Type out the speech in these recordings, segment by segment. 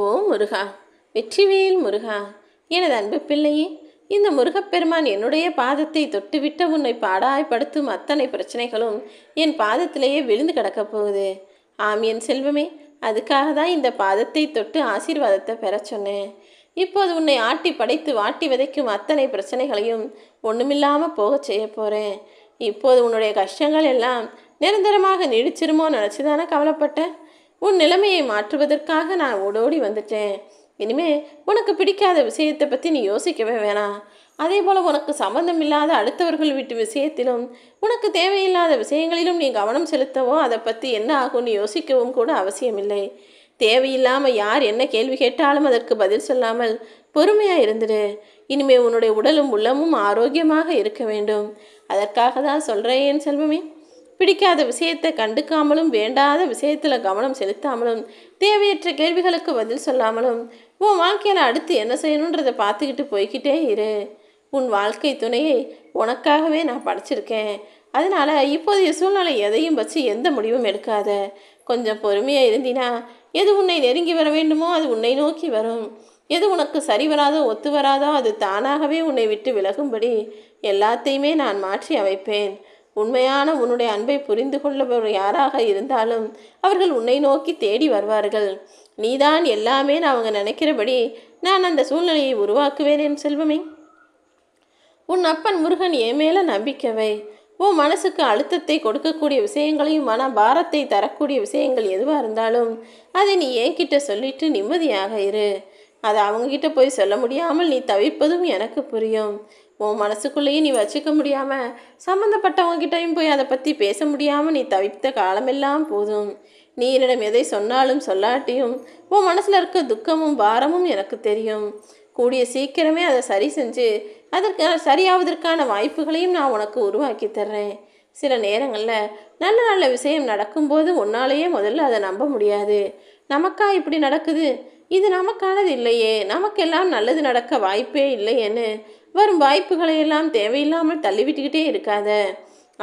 ஓ முருகா வெற்றிவேல் முருகா எனது அன்பு பிள்ளையே இந்த முருகப்பெருமான் என்னுடைய பாதத்தை தொட்டுவிட்ட உன்னை பாடாய்ப்படுத்தும் அத்தனை பிரச்சனைகளும் என் பாதத்திலேயே விழுந்து கிடக்கப் போகுது. ஆம் என் செல்வமே அதுக்காக தான் இந்த பாதத்தை தொட்டு ஆசீர்வாதத்தை பெற சொன்னேன். இப்போது உன்னை ஆட்டி படைத்து வாட்டி விதைக்கும் அத்தனை பிரச்சனைகளையும் ஒன்றுமில்லாமல் போகச் செய்ய போகிறேன் இப்போது உன்னுடைய கஷ்டங்கள் எல்லாம் நிரந்தரமாக நீடிச்சிருமோ நினச்சி தானே கவலைப்பட்டேன்? உன் நிலைமையை மாற்றுவதற்காக நான் ஓடோடி வந்துட்டேன். இனிமே உனக்கு பிடிக்காத விஷயத்தை பற்றி நீ யோசிக்கவே வேணாம். அதே போல் உனக்கு சம்மந்தம் இல்லாத அடுத்தவர்கள் வீட்டு விஷயத்திலும் உனக்கு தேவையில்லாத விஷயங்களிலும் நீ கவனம் செலுத்தவோ அதை பற்றி என்ன ஆகும்னு யோசிக்கவும் கூட அவசியமில்லை. தேவையில்லாமல் யார் என்ன கேள்வி கேட்டாலும் அதற்கு பதில் சொல்லாமல் பொறுமையாக இருந்துடு. இனிமே உன்னுடைய உடலும் உள்ளமும் ஆரோக்கியமாக இருக்க வேண்டும். அதற்காக தான் சொல்கிறேன் என் செல்வமே. பிடிக்காத விஷயத்தை கண்டுக்காமலும் வேண்டாத விஷயத்தில் கவனம் செலுத்தாமலும் தேவையற்ற கேள்விகளுக்கு பதில் சொல்லாமலும் உன் வாழ்க்கையில் அடுத்து என்ன செய்யணுன்றதை பார்த்துக்கிட்டு போய்கிட்டே இரு. உன் வாழ்க்கை துணையை உனக்காகவே நான் படைச்சிருக்கேன். அதனால் இப்போதைய சூழ்நிலை எதையும் வச்சு எந்த முடிவும் எடுக்காத. கொஞ்சம் பொறுமையாக இருந்தினா எது உன்னை நெருங்கி வர வேண்டுமோ அது உன்னை நோக்கி வரும். எது உனக்கு சரி வராதோ ஒத்து வராதோ அது தானாகவே உன்னை விட்டு விலகும்படி எல்லாத்தையுமே நான் மாற்றி அமைப்பேன். உண்மையான உன்னுடைய அன்பை புரிந்து கொள்ளவர் யாராக இருந்தாலும் அவர்கள் உன்னை நோக்கி தேடி வருவார்கள். நீதான் எல்லாமே நான் அவங்க நினைக்கிறபடி நான் அந்த சூழ்நிலையை உருவாக்குவேன் என் செல்வமே. உன் அப்பன் முருகன் என் மேல நம்பிக்கவை உன் மனசுக்கு அழுத்தத்தை கொடுக்கக்கூடிய விஷயங்களையும் மன பாரத்தை தரக்கூடிய விஷயங்கள் எதுவாக இருந்தாலும் அதை நீ என்கிட்ட சொல்லிட்டு நிம்மதியாக இரு. அதை அவங்கக்கிட்ட போய் சொல்ல முடியாமல் நீ தவிர்ப்பதும் எனக்கு புரியும். உன் மனசுக்குள்ளேயும் நீ வச்சுக்க முடியாமல் சம்மந்தப்பட்டவங்ககிட்டையும் போய் அதை பற்றி பேச முடியாமல் நீ தவித்த காலமெல்லாம் போதும். நீ என்னிடம் எதை சொன்னாலும் சொல்லாட்டியும் உன் மனசில் இருக்க துக்கமும் பாரமும் எனக்கு தெரியும். கூடிய சீக்கிரமே அதை சரி செஞ்சு அதற்கான சரியாவதற்கான வாய்ப்புகளையும் நான் உனக்கு உருவாக்கி தர்றேன். சில நேரங்களில் நல்ல நல்ல விஷயம் நடக்கும்போது உன்னாலேயே முதல்ல அதை நம்ப முடியாது. நமக்கா இப்படி நடக்குது? இது நமக்கானது இல்லையே. நமக்கெல்லாம் நல்லது நடக்க வாய்ப்பே இல்லையேன்னு வரும் வாய்ப்புகளை எல்லாம் தேவையில்லாமல் தள்ளிவிட்டுக்கிட்டே இருக்காத.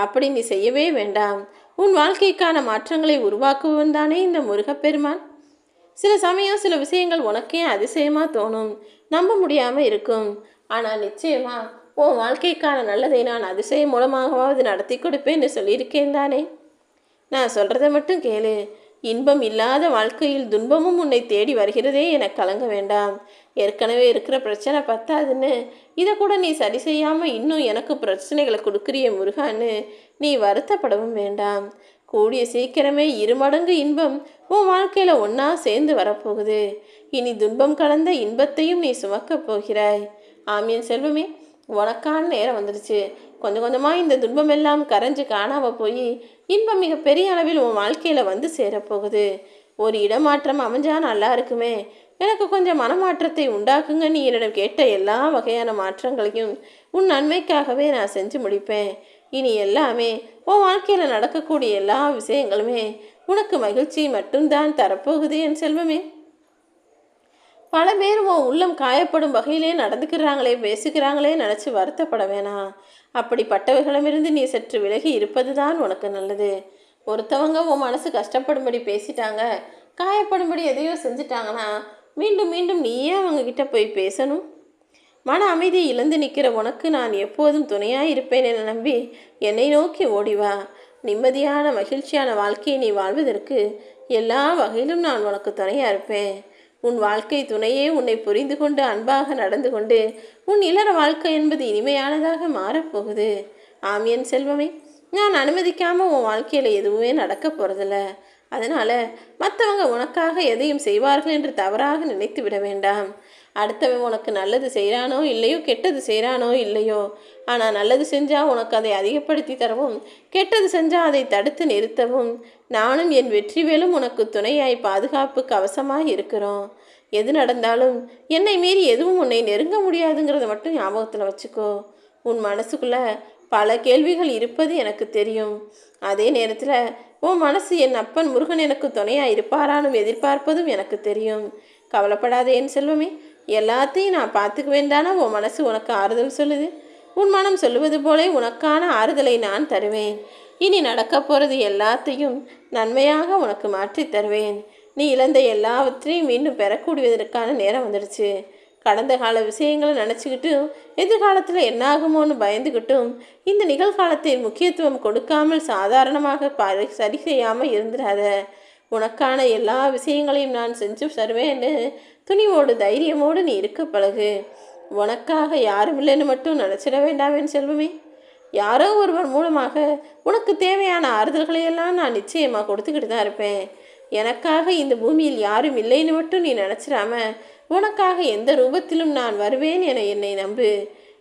அப்படி நீ செய்யவே வேண்டாம். உன் வாழ்க்கைக்கான மாற்றங்களை உருவாக்குவன் தானே இந்த முருகப்பெருமான்? சில சமயம் சில விஷயங்கள் உனக்கே அதிசயமாக தோணும். நம்ப முடியாமல் இருக்கும். ஆனால் நிச்சயமா உன் வாழ்க்கைக்கான நல்லதை நான் அதிசயம் மூலமாகவாவது நடத்தி கொடுப்பேன்னு சொல்லியிருக்கேன் தானே? நான் சொல்கிறத மட்டும் கேளு. இன்பம் இல்லாத வாழ்க்கையில் துன்பமும் உன்னை தேடி வருகிறதே என கலங்க வேண்டாம். ஏற்கனவே இருக்கிற பிரச்சனை பத்தாதுன்னு. இதை கூட நீ சரி செய்யாமல் இன்னும் எனக்கு பிரச்சனைகளை கொடுக்குறிய முருகான்னு நீ வருத்தப்படவும் வேண்டாம். கூடிய சீக்கிரமே இருமடங்கு இன்பம் உன் வாழ்க்கையில் ஒன்றா சேர்ந்து வரப்போகுது. இனி துன்பம் கலந்த இன்பத்தையும் நீ சுமக்கப் போகிறாய். ஆமியன் செல்வமே. உனக்கான நேரம் வந்துடுச்சு. கொஞ்சம் கொஞ்சமாக இந்த துன்பம் எல்லாம் கரைஞ்சு காணாமல் போய் இன்பம் மிக பெரிய அளவில் உன் வாழ்க்கையில் வந்து சேரப்போகுது. ஒரு இடமாற்றம் அமைஞ்சா நல்லா இருக்குமே. எனக்கு கொஞ்சம் மனமாற்றத்தை உண்டாக்குங்க. நீ என்னிடம் கேட்ட எல்லா வகையான மாற்றங்களையும் உன் நன்மைக்காகவே நான் செஞ்சு முடிப்பேன். இனி எல்லாமே உன் வாழ்க்கையில் நடக்கக்கூடிய எல்லா விஷயங்களுமே உனக்கு மகிழ்ச்சி மட்டும்தான் தரப்போகுது என் செல்வமே. பல பேர் உன் உள்ளம் காயப்படும் வகையிலே நடந்துக்கிறாங்களே பேசுகிறாங்களே நினச்சி வருத்தப்பட வேணாம். அப்படிப்பட்டவர்களிடமிருந்து நீ சற்று விலகி இருப்பது தான் உனக்கு நல்லது. ஒருத்தவங்க உன் மனசு கஷ்டப்படும்படி பேசிட்டாங்க காயப்படும்படி எதையோ செஞ்சிட்டாங்கன்னா மீண்டும் மீண்டும் நீயே அவங்கக்கிட்ட போய் பேசணும். மன அமைதியை இழந்து நிற்கிற உனக்கு நான் எப்போதும் துணையாக இருப்பேன் என நம்பி என்னை நோக்கி ஓடிவா நிம்மதியான மகிழ்ச்சியான வாழ்க்கையை நீ வாழ்வதற்கு எல்லா வகையிலும் நான் உனக்கு துணையாக இருப்பேன். உன் வாழ்க்கை துணையே உன்னை புரிந்து கொண்டு அன்பாக நடந்து கொண்டு உன் இளர வாழ்க்கை என்பது இனிமையானதாக மாறப்போகுது. ஆம் என் செல்வமே நான் அனுமதிக்காமல் உன் வாழ்க்கையில் எதுவுமே நடக்க போகிறதில்ல அதனால் மற்றவங்க உனக்காக எதையும் செய்வார்கள் என்று தவறாக நினைத்து விட வேண்டாம். அடுத்தவன் உனக்கு நல்லது செய்கிறானோ இல்லையோ கெட்டது செய்கிறானோ இல்லையோ ஆனால் நல்லது செஞ்சால் உனக்கு அதை அதிகப்படுத்தி தரவும் கெட்டது செஞ்சால் அதை தடுத்து நிறுத்தவும். நானும் என் வெற்றிவேலும் உனக்கு துணையாய் பாதுகாப்பு கவசமாக இருக்கிறோம். எது நடந்தாலும் என்னை மீறி எதுவும் உன்னை நெருங்க முடியாதுங்கிறத மட்டும் ஞாபகத்தில் வச்சுக்கோ. உன் மனசுக்குள்ளே பல கேள்விகள் இருப்பது எனக்கு தெரியும். அதே நேரத்தில் உன் மனசு என் அப்பன் முருகன் எனக்கு துணையாக இருப்பாரானும் எதிர்பார்ப்பதும் எனக்கு தெரியும். கவலைப்படாதே என் செல்வமே எல்லாத்தையும் நான் பார்த்துக்குவேன் தானே உன் மனசு உனக்கு ஆறுதல் சொல்லுது. உன் மனம் சொல்லுவது போலே உனக்கான ஆறுதலை நான் தருவேன். இனி நடக்க போகிறது எல்லாத்தையும் நன்மையாக உனக்கு மாற்றி தருவேன். நீ இழந்த எல்லாவற்றையும் மீண்டும் பெறக்கூடியதற்கான நேரம் வந்துடுச்சு. கடந்த கால விஷயங்களை நினச்சிக்கிட்டும் எதிர்காலத்தில் என்னாகுமோன்னு பயந்துக்கிட்டும் இந்த நிகழ்காலத்தை முக்கியத்துவம் கொடுக்காமல் சாதாரணமாக பரி சரி செய்யாமல் இருந்துடாத உனக்கான எல்லா விஷயங்களையும் நான் செஞ்சு தருவேன்னு துணிவோடு தைரியமோடு நீ இருக்க பழகு. உனக்காக யாரும் இல்லைன்னு மட்டும் நினச்சிட வேண்டாமேன்னு செல்வமே. யாரோ ஒருவர் மூலமாக உனக்கு தேவையான ஆறுதல்களையெல்லாம் நான் நிச்சயமாக கொடுத்துக்கிட்டு தான் இருப்பேன். எனக்காக இந்த பூமியில் யாரும் இல்லைன்னு மட்டும் நீ நினச்சிடாம உனக்காக எந்த ரூபத்திலும் நான் வருவேன் என என்னை நம்பு.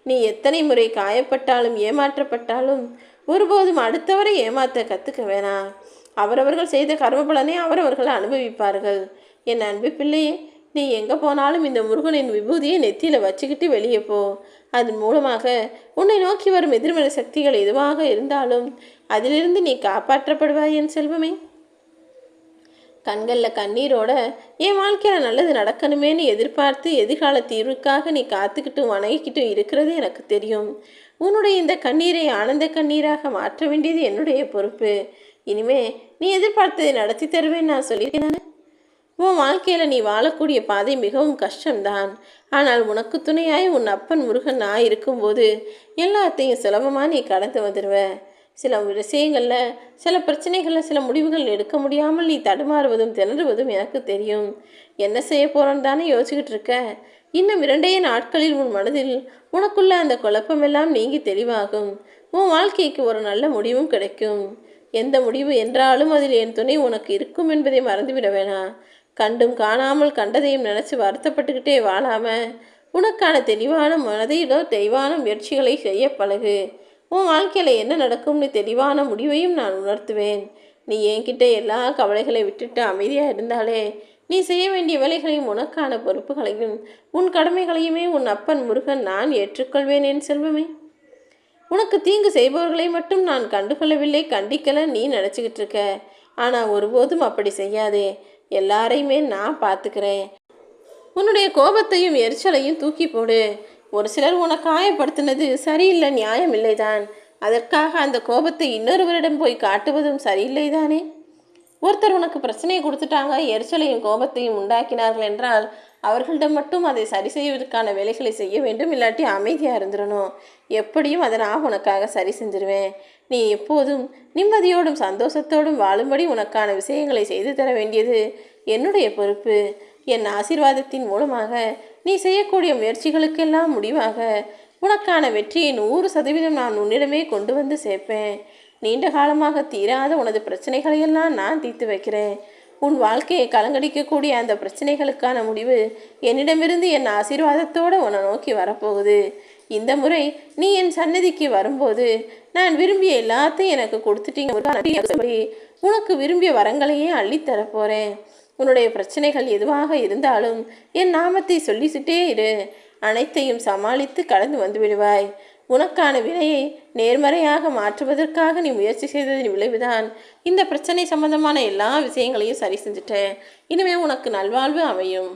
நீ எத்தனை முறை காயப்பட்டாலும் ஏமாற்றப்பட்டாலும் ஒருபோதும் அடுத்தவரை ஏமாத்த கற்றுக்க வேணாம். அவரவர்கள் செய்த கர்மபலனை அவரவர்கள் அனுபவிப்பார்கள். என் அன்பு பிள்ளையே நீ எங்கே போனாலும் இந்த முருகனின் விபூதியை நெத்தியில் வச்சுக்கிட்டு வெளியே போ. அதன் மூலமாக உன்னை நோக்கி வரும் எதிர்மறை சக்திகள் எதுவாக இருந்தாலும் அதிலிருந்து நீ காப்பாற்றப்படுவாய் என் செல்வமே. கண்களில் கண்ணீரோட என் வாழ்க்கையில் நல்லது நடக்கணுமேனு எதிர்பார்த்து எதிர்கால தீர்வுக்காக நீ காத்துக்கிட்டும் வணங்கிக்கிட்டும் இருக்கிறது எனக்கு தெரியும். உன்னுடைய இந்த கண்ணீரை ஆனந்த கண்ணீராக மாற்ற வேண்டியது என்னுடைய பொறுப்பு. இனிமே நீ எதிர்பார்த்ததை நடத்தி தருவேன் நான் சொல்லியிருக்கேன் உன் வாழ்க்கையில் நீ வாழக்கூடிய பாதை மிகவும் கஷ்டம்தான். ஆனால் உனக்கு துணையாய் உன் அப்பன் முருகன் நான் இருக்கும்போது எல்லாத்தையும் சுலபமாக நீ கடந்து வந்துடுவ சில விஷயங்களில் சில பிரச்சனைகளில் சில முடிவுகள் எடுக்க முடியாமல் நீ தடுமாறுவதும் திணறுவதும் எனக்கு தெரியும். என்ன செய்ய போகிறோன்னு தானே யோசிச்சுக்கிட்டு இருக்க? இன்னும் இரண்டே நாட்களில் உன் மனதில் உனக்குள்ள அந்த குழப்பமெல்லாம் நீங்கி தெளிவாகும். உன் வாழ்க்கைக்கு ஒரு நல்ல முடிவும் கிடைக்கும். எந்த முடிவு என்றாலும் அதில் என் துணை உனக்கு இருக்கும் என்பதை மறந்துவிட வேணாம். கண்டும் காணாமல் கண்டதையும் நினச்சி வருத்தப்பட்டுக்கிட்டே வாழாம உனக்கான தெளிவான மனதையிலோ தெளிவான முயற்சிகளை செய்ய பழகு. உன் வாழ்க்கையில் என்ன நடக்கும்னு தெளிவான முடிவையும் நான் உணர்த்துவேன். நீ என்கிட்ட எல்லா கவலைகளை விட்டுட்டு அமைதியாக இருந்தாலே நீ செய்ய வேண்டிய வேலைகளையும் உனக்கான பொறுப்புகளையும் உன் கடமைகளையுமே உன் அப்பன் முருகன் நான் ஏற்றுக்கொள்வேன் என் செல்வமே. உனக்கு தீங்கு செய்பவர்களை மட்டும் நான் கண்டுகொள்ளவில்லை கண்டிக்கல நீ நினச்சிக்கிட்டு இருக்க. ஆனால் ஒருபோதும் அப்படி செய்யாதே. எல்லாரையுமே நான் பார்த்துக்கிறேன். உன்னுடைய கோபத்தையும் எரிச்சலையும் தூக்கி போடு. ஒரு சிலர் உன்னை காயப்படுத்தினது சரியில்லை நியாயம் இல்லைதான் அதற்காக அந்த கோபத்தை இன்னொருவரிடம் போய் காட்டுவதும் சரியில்லை தானே ஒருத்தர் உனக்கு பிரச்சனையை கொடுத்துட்டாங்க எரிச்சலையும் கோபத்தையும் உண்டாக்கினார்கள் என்றால் அவர்களிடம் மட்டும் அதை சரி செய்வதற்கான வேலைகளை செய்ய வேண்டும் இல்லாட்டி அமைதியாக இருந்துடணும். எப்படியும் அதை நான் உனக்காக சரி செஞ்சிருவேன். நீ எப்போதும் நிம்மதியோடும் சந்தோஷத்தோடும் வாழும்படி உனக்கான விஷயங்களை செய்து தர வேண்டியது என்னுடைய பொறுப்பு. என் ஆசிர்வாதத்தின் மூலமாக நீ செய்யக்கூடிய முயற்சிகளுக்கெல்லாம் முடிவாக. உனக்கான வெற்றியை நூறு சதவீதம் நான் உன்னிடமே கொண்டு வந்து சேர்ப்பேன். நீண்ட காலமாக தீராத உனது பிரச்சனைகளையெல்லாம் நான் தீர்த்து வைக்கிறேன். உன் வாழ்க்கையை கலங்கடிக்கக்கூடிய அந்த பிரச்சனைகளுக்கான முடிவு என்னிடமிருந்து என் ஆசீர்வாதத்தோடு உன்னை நோக்கி வரப்போகுது. இந்த முறை நீ என் சன்னதிக்கு வரும்போது நான் விரும்பிய எல்லாத்தையும் எனக்கு கொடுத்துட்டீங்க. உனக்கு விரும்பிய வரங்களையே அள்ளித்தரப்போகிறேன் உன்னுடைய பிரச்சனைகள் எதுவாக இருந்தாலும் என் நாமத்தை சொல்லிக்கிட்டே இரு. அனைத்தையும் சமாளித்து கடந்து வந்து விடுவாய். உனக்கான வினையை நேர்மறையாக மாற்றுவதற்காக நீ முயற்சி செய்ததின் விளைவுதான் இந்த பிரச்சனை சம்பந்தமான எல்லா விஷயங்களையும் சரி செஞ்சுட்டேன். இனிமே உனக்கு நல்வாழ்வு அமையும்.